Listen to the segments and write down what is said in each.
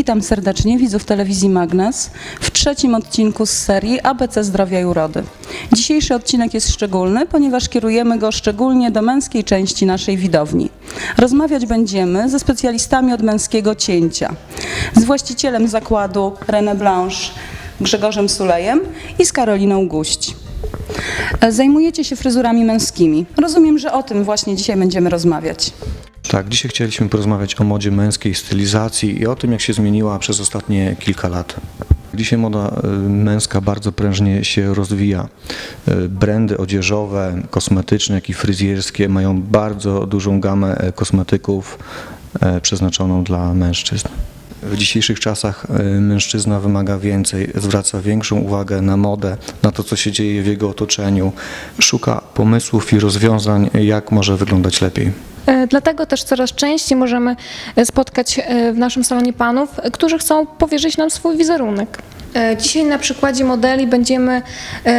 Witam serdecznie widzów telewizji Magnes w trzecim odcinku z serii ABC Zdrowia i Urody. Dzisiejszy odcinek jest szczególny, ponieważ kierujemy go szczególnie do męskiej części naszej widowni. Rozmawiać będziemy ze specjalistami od męskiego cięcia, z właścicielem zakładu René Blanche Grzegorzem Sulejem i z Karoliną Guść. Zajmujecie się fryzurami męskimi. Rozumiem, że o tym właśnie dzisiaj będziemy rozmawiać. Tak, dzisiaj chcieliśmy porozmawiać o modzie męskiej, stylizacji i o tym, jak się zmieniła przez ostatnie kilka lat. Dzisiaj moda y, męska bardzo prężnie się rozwija. Y, Brandy odzieżowe, kosmetyczne, jak i fryzjerskie mają bardzo dużą gamę e, kosmetyków e, przeznaczoną dla mężczyzn. W dzisiejszych czasach e, mężczyzna wymaga więcej, zwraca większą uwagę na modę, na to, co się dzieje w jego otoczeniu, szuka pomysłów i rozwiązań, jak może wyglądać lepiej. E, Dlatego też coraz częściej możemy e, spotkać e, w naszym salonie panów, którzy chcą powierzyć nam swój wizerunek. Dzisiaj na przykładzie modeli będziemy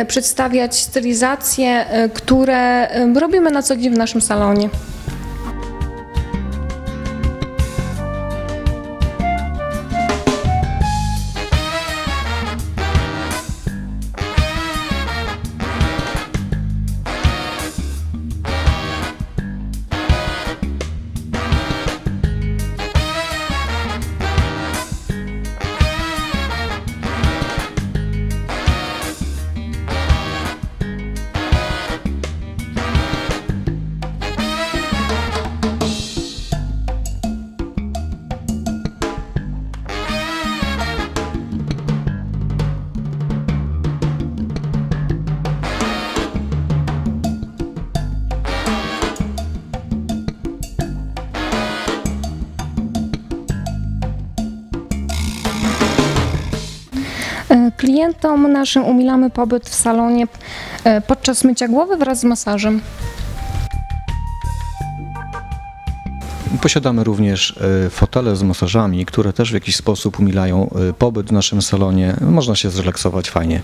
przedstawiać stylizacje, które robimy na co dzień w naszym salonie. Klientom naszym umilamy pobyt w salonie e, podczas mycia głowy wraz z masażem. Posiadamy również e, fotele z masażami, które też w jakiś sposób umilają e, pobyt w naszym salonie. Można się zrelaksować fajnie.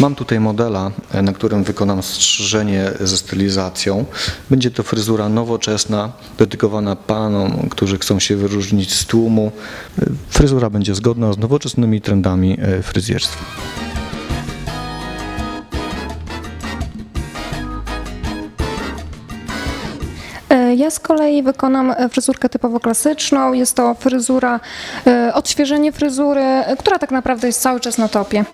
Mam tutaj modela, e, na którym wykonam strzyżenie ze stylizacją. Będzie to fryzura nowoczesna, dedykowana panom, którzy chcą się wyróżnić z tłumu. E, Fryzura będzie zgodna z nowoczesnymi trendami e, fryzjerstwa. Ja z kolei wykonam fryzurkę typowo klasyczną. Jest to fryzura, odświeżenie fryzury, która tak naprawdę jest cały czas na topie.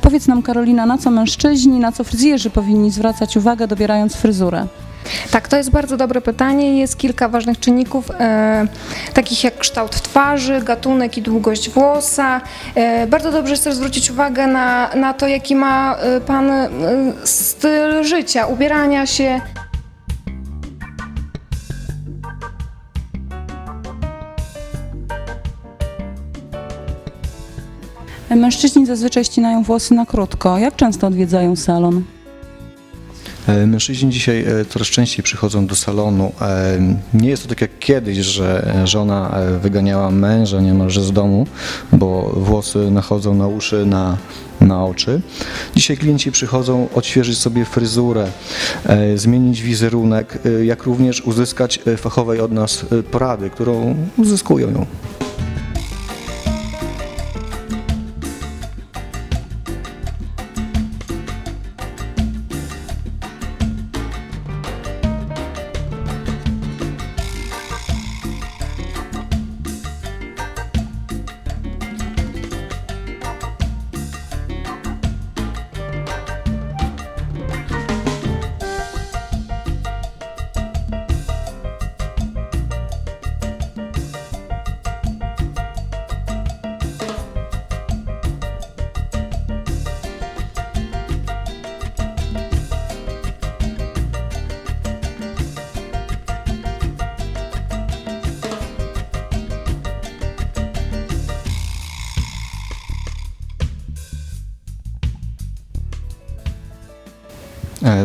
Powiedz nam, Karolina, na co mężczyźni, na co fryzjerzy powinni zwracać uwagę, dobierając fryzurę? Tak, to jest bardzo dobre pytanie. Jest kilka ważnych czynników, e, takich jak kształt twarzy, gatunek i długość włosa. E, bardzo dobrze jest też zwrócić uwagę na, na to, jaki ma e, Pan e, styl życia, ubierania się. Mężczyźni zazwyczaj ścinają włosy na krótko. Jak często odwiedzają salon? E, Mężczyźni dzisiaj e, coraz częściej przychodzą do salonu. E, Nie jest to tak jak kiedyś, że żona wyganiała męża niemalże z domu, bo włosy nachodzą na uszy, na, na oczy. Dzisiaj klienci przychodzą odświeżyć sobie fryzurę, zmienić wizerunek, jak również uzyskać fachowej od nas porady, którą uzyskują ją.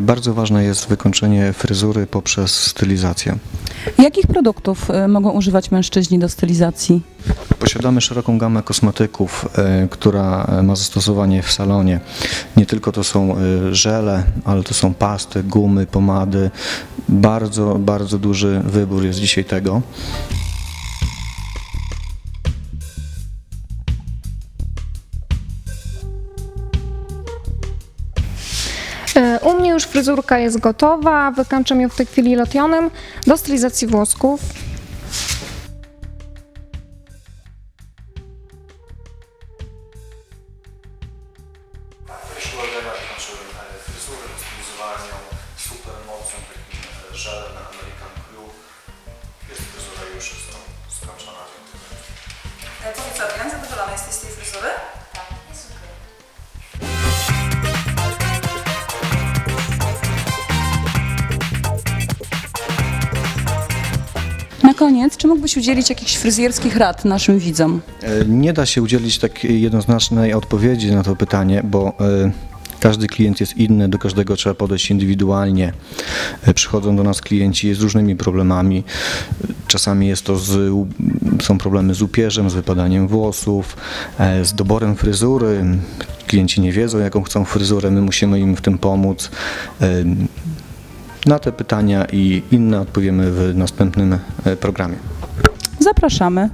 Bardzo ważne jest wykończenie fryzury poprzez stylizację. Jakich produktów e, mogą używać mężczyźni do stylizacji? Posiadamy szeroką gamę kosmetyków, e, która e, ma zastosowanie w salonie. Nie tylko to są e, żele, ale to są pasty, gumy, pomady. Bardzo, bardzo duży wybór jest dzisiaj tego. Fryzurka jest gotowa, wykańczam ją w tej chwili lotionem do stylizacji włosków. Jeśli ulega znaczy fryzurę, stylizowałem ją super mocnym takim żelem na American Crew. Jest fryzura już skończona. Powiedz koniec, czy mógłbyś udzielić jakichś fryzjerskich rad naszym widzom? E, Nie da się udzielić takiej jednoznacznej odpowiedzi na to pytanie, bo e, każdy klient jest inny, do każdego trzeba podejść indywidualnie. E, Przychodzą do nas klienci z różnymi problemami. Czasami jest to z, są problemy z upierzem, z wypadaniem włosów, z doborem fryzury. Klienci nie wiedzą, jaką chcą fryzurę, my musimy im w tym pomóc. Na te pytania i inne odpowiemy w następnym e, programie. Zapraszamy.